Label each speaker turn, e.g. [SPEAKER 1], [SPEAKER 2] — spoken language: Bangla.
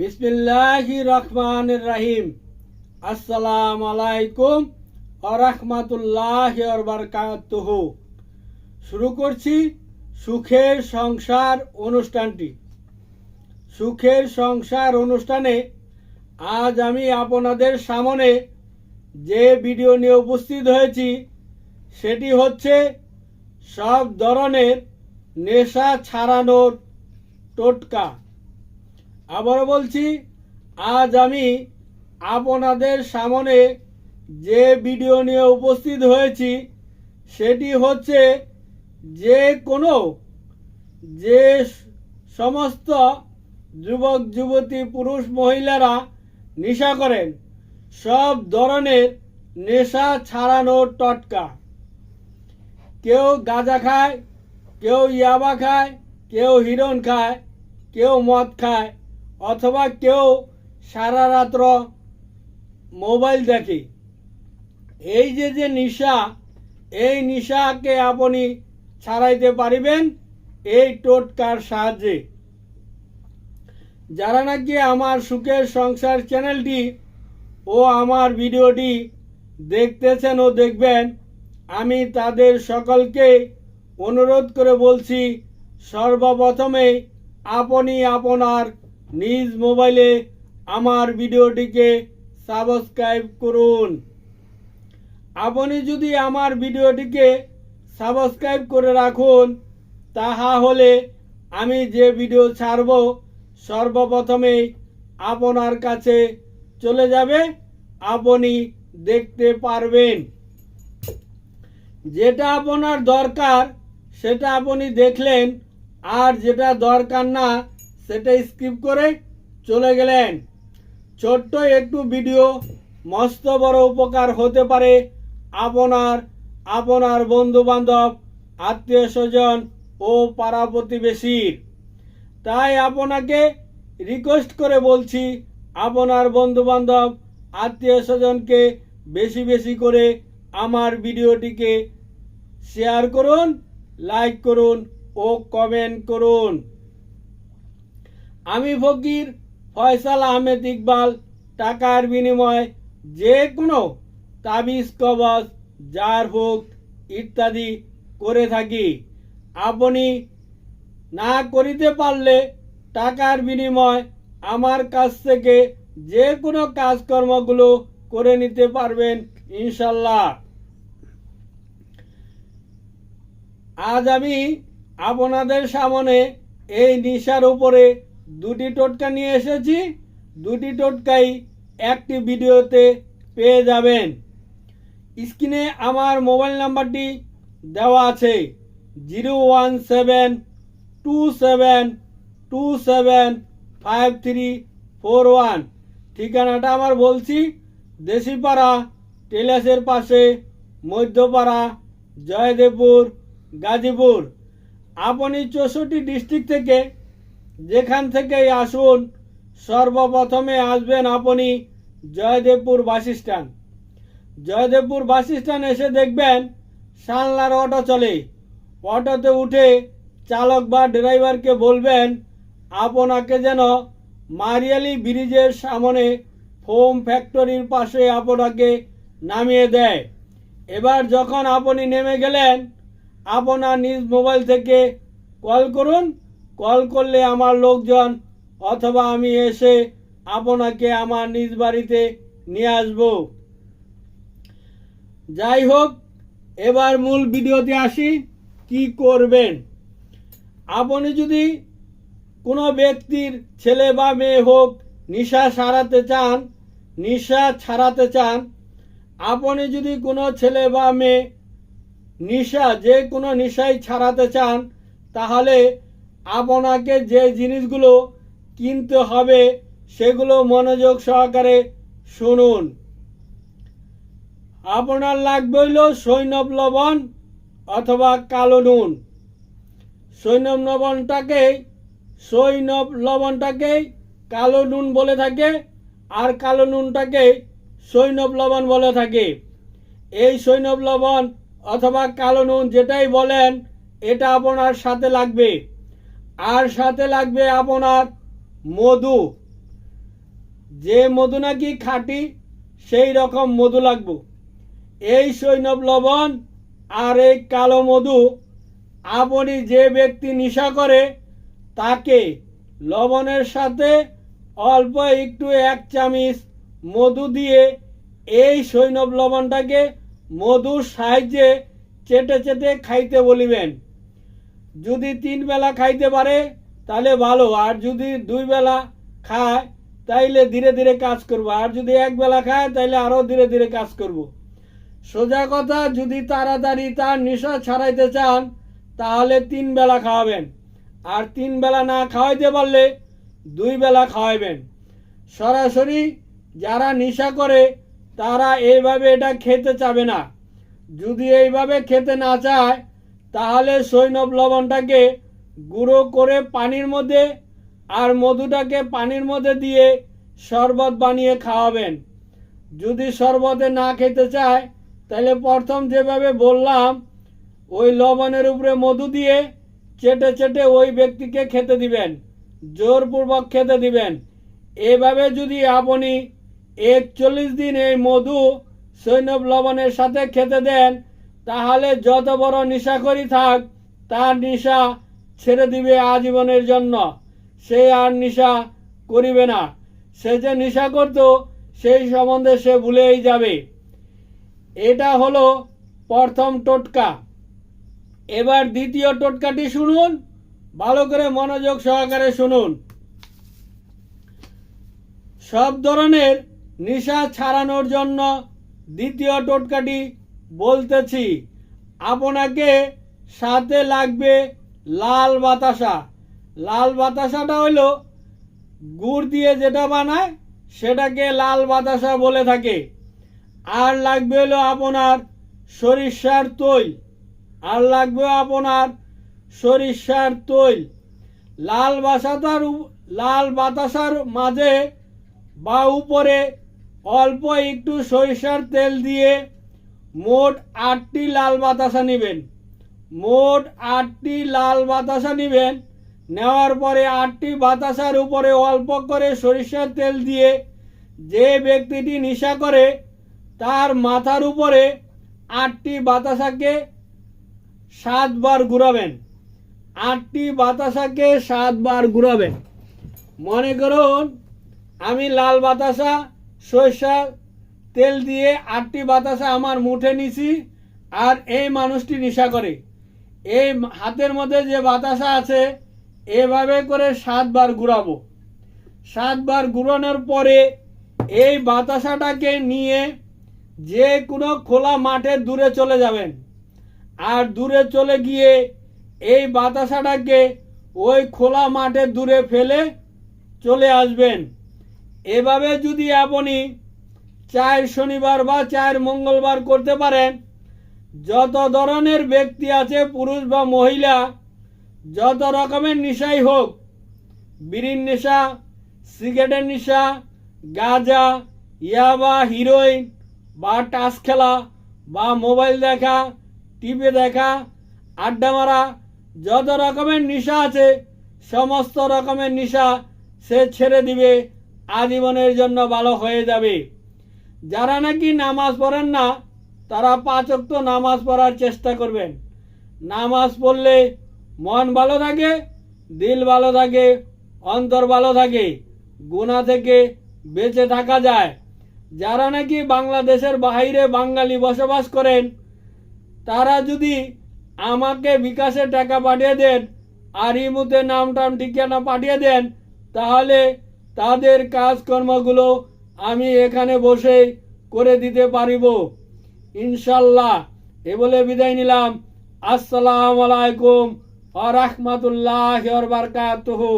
[SPEAKER 1] বিসমিল্লাহ রহমান রাহিম আসসালাম আলাইকুম আরহামাতুল্লাহ বারকাতুহ। শুরু করছি সুখের সংসার অনুষ্ঠানটি। সুখের সংসার অনুষ্ঠানে আজ আমি আপনাদের সামনে যে ভিডিও নিয়ে উপস্থিত হয়েছি, সেটি হচ্ছে সব ধরনের নেশা ছাড়ানোর টোটকা। আবারও বলছি, আজ আমি আপনাদের সামনে যে ভিডিও নিয়ে উপস্থিত হয়েছি, সেটি হচ্ছে যে কোনো, যে সমস্ত যুবক, যুবতী, পুরুষ, মহিলারা নেশা করেন, সব ধরনের নেশা ছাড়ানোর টটকা। কেউ গাঁজা খায়, কেউ ইয়াবা খায়, কেউ হিরন খায়, কেউ মদ খায় অথবা কেউ সারা রাত্র মোবাইল দেখে। এই যে যে নিশা, এই নিশাকে আপনি ছাড়াইতে পারিবেন এই টোটকার সাহায্যে। যারা নাকি আমার সুখের সংসার চ্যানেলটি ও আমার ভিডিওটি দেখতেছেন ও দেখবেন, আমি তাদের সকলকে অনুরোধ করে বলছি, সর্বপ্রথমে আপনি আপনার নিজ মোবাইলে আমার ভিডিওটিকে সাবস্ক্রাইব করুন। আপনি যদি আমার ভিডিওটিকে সাবস্ক্রাইব করে রাখুন তাহা হলে আমি যে ভিডিও ছাড়ব সর্বপ্রথমেই আপনার কাছে চলে যাবে। আপনি দেখতে পারবেন। যেটা আপনার দরকার, সেটা আপনি দেখলেন। আর যেটা দরকার না সেটা স্কিপ করে চলে গেলেন। ছোট্ট একটু ভিডিও, মস্ত বড় উপকার হতে পারে আপনার আপনার বন্ধু বান্ধব আত্মীয় স্বজন ও পাড়া প্রতিবেশীর। তাই আপনাকে রিকোয়েস্ট করে বলছি, আপনার বন্ধু বান্ধব আত্মীয় স্বজনকে বেশি বেশি করে আমার ভিডিওটিকে শেয়ার করুন লাইক করুন ও কমেন্ট করুন। আমি ফকির ফয়সাল আহমেদ ইকবাল, টাকার বিনিময়ে যে কোনো তাবিজ, কবজ হোক ইত্যাদি করে থাকি। আপনি না করিতে পারলে টাকার বিনিময় আমার কাছ থেকে যে কোনো কাজকর্মগুলো করে নিতে পারবেন ইনশাল্লাহ আজ আমি আপনাদের সামনে এই নিশার উপরে দুটি টোটকা নিয়ে এসেছি। দুটি টোটকাই একটি ভিডিওতে পেয়ে যাবেন। স্ক্রিনে আমার মোবাইল নাম্বারটি দেওয়া আছে। Zero one seven two seven two seven five three four one. ঠিকানাটা আমার বলছি, দেশিপাড়া, টেলাসের পাশে, মধ্যপাড়া, জয়দেবপুর, গাজীপুর। আপনি চৌষট্টি ডিস্ট্রিক্ট থেকে যেখান থেকেই আসুন, সর্বপ্রথমে আসবেন আপনি Joydebpur bus stand. Joydebpur bus stand এসে দেখবেন সানলার অটো চলে। অটোতে উঠে চালক বা ড্রাইভারকে বলবেন, আপনাকে যেন মারিয়ালি ব্রিজের সামনে ফোম ফ্যাক্টরির পাশে আপনাকে নামিয়ে দেয়। এবার যখন আপনি নেমে গেলেন, আপনার নিজ মোবাইল থেকে কল করুন। কল করলে আমার লোকজন অথবা আমি এসে আপনাকে আমার নিজ বাড়িতে নিয়ে আসব। যাই হোক, এবার মূল ভিডিওতে আসি, কি করবেন? আপনি যদি কোনো ব্যক্তির ছেলে বা মেয়ে হোক, নিশা সারাতে চান, নিশা ছাড়াতে চান, আপনি যদি কোনো ছেলে বা মেয়ে নিশা, যে কোনো নিশাই ছাড়াতে চান, তাহলে আপনাকে যে জিনিসগুলো কিনতে হবে, সেগুলো মনোযোগ সহকারে শুনুন। আপনার লাগবে হইল সৈনব লবণ অথবা কালো নুন। সৈনব লবণটাকে সৈনব লবণটাকে কালো নুন বলে থাকে আর কালো নুনটাকে সৈনব লবণ বলে থাকে। এই সৈনব লবণ অথবা কালো নুন যেটাই বলেন, এটা আপনার সাথে লাগবে। আর সাথে লাগবে আপনার মধু। যে মধু নাকি খাঁটি, সেই রকম মধু লাগবো। এই সৈনব লবণ আর এই কালো মধু আপনি যে ব্যক্তি নেশা করে, তাকে লবণের সাথে অল্প একটু এক চামিচ মধু দিয়ে এই সৈনব লবণটাকে মধুর সাহায্যে চেটে চেটে খাইতে বলিবেন। যদি তিন বেলা খাইতে পারে, তাহলে ভালো। আর যদি দুই বেলা খায়, তাইলে ধীরে ধীরে কাজ করব। আর যদি এক বেলা খায়, তাইলে আরও ধীরে ধীরে কাজ করব। সোজা কথা, যদি তাড়াতাড়ি তার নেশা ছাড়াইতে চান, তাহলে তিন বেলা খাওয়াবেন। আর তিন বেলা না খাওয়াইতে পারলে দুই বেলা খাওয়াবেন সরাসরি যারা নেশা করে, তারা এইভাবে এটা খেতে চাবে না। যদি এইভাবে খেতে না চায় তাহলে সৈনব লবণটাকে গুঁড়ো করে পানির মধ্যে আর মধুটাকে পানির মধ্যে দিয়ে শরবত বানিয়ে খাওয়াবেন। যদি শরবতে না খেতে চায়, তাহলে প্রথম যেভাবে বললাম, ওই লবণের উপরে মধু দিয়ে চেটে চেটে ওই ব্যক্তিকে খেতে দিবেন, জোরপূর্বক খেতে দিবেন। এভাবে যদি আপনি একচল্লিশ দিন এই মধু সৈনব লবণের সাথে খেতে দেন তাহলে যত বড় নিশাখরি থাক, তার নিশা ছেড়ে দিবে আজীবনের জন্য। সে আর নিশা করিবে না। সে যে নিশা করত, সেই সম্বন্ধে সে ভুলেই যাবে। এটা হলো প্রথম টোটকা। এবার দ্বিতীয় টোটকাটি শুনুন, ভালো করে মনোযোগ সহকারে শুনুন। সব ধরনের নেশা ছাড়ানোর জন্য দ্বিতীয় টোটকাটি বলতেছি, আপনাকে সাথে লাগবে লাল বাতাসা। লাল বাতাসাটা হলো গুড় দিয়ে যেটা বানায়, সেটাকে লাল বাতাসা বলে থাকে। আর লাগবে হলো আপনার সরিষার তৈল। আর লাগবে আপনার সরিষার তৈল। লাল বাসাতার লাল বাতাসার মাঝে বা উপরে অল্প একটু সরিষার তেল দিয়ে মোট আটটি লাল বাতাসা নেবেন। মোট আটটি লাল বাতাসা নেবেন। নেওয়ার পরে আটটি বাতাসার উপরে অল্প করে সরিষার তেল দিয়ে যে ব্যক্তিটি নেশা করে, তার মাথার উপরে আটটি বাতাসাকে সাতবার ঘুরাবেন। আটটি বাতাসাকে সাতবার ঘুরাবেন। মনে করুন, আমি লাল বাতাসা, সরষা তেল দিয়ে আটটি বাতাসা আমার মুঠে নিছি আর এই মানুষটি নেশা করে। এই হাতের মধ্যে যে বাতাসা আছে, এভাবে করে সাতবার ঘুরাবো। সাতবার ঘুরানোর পরে এই বাতাসাটাকে নিয়ে যে কোনো খোলা মাঠে দূরে চলে যাবেন। আর দূরে চলে গিয়ে এই বাতাসাটাকে ওই খোলা মাঠে দূরে ফেলে চলে আসবেন। এভাবে যদি আপনি চার শনিবার বা চার মঙ্গলবার করতে পারেন যত ধরনের ব্যক্তি আছে, পুরুষ বা মহিলা, যত রকমের নেশাই হোক, বিড়ির নেশা, সিগারেটের নেশা, গাঁজা ইয়াবা হিরোইন বা টাস খেলা বা মোবাইল দেখা, টিভি দেখা, আড্ডা মারা, যত রকমের নেশা আছে, সমস্ত রকমের নেশা সে ছেড়ে দিবে। আজীবনের জন্য ভালো হয়ে যাবে। যারা নাকি নামাজ পড়েন না, তারা পাঁচক্ত নামাজ পড়ার চেষ্টা করবেন। নামাজ পড়লে মন ভালো থাকে, দিল ভালো থাকে, অন্তর ভালো থাকে গুণা থেকে বেঁচে থাকা যায়। যারা নাকি বাংলাদেশের বাইরে বাঙালি বসবাস করেন, তারা যদি আমাকে বিকাশে টাকা পাঠিয়ে দেন, আর ইমুতে নাম টাম ঠিকানা পাঠিয়ে দেন, তাহলে তাদের কাজকর্মগুলো আমি এখানে বসে করে দিতে পারিব। ইনশাল্লাহ এ বলে বিদায় নিলাম। আসসালামু আলাইকুম আ রহমতুল্লাহ বারকাতুহু।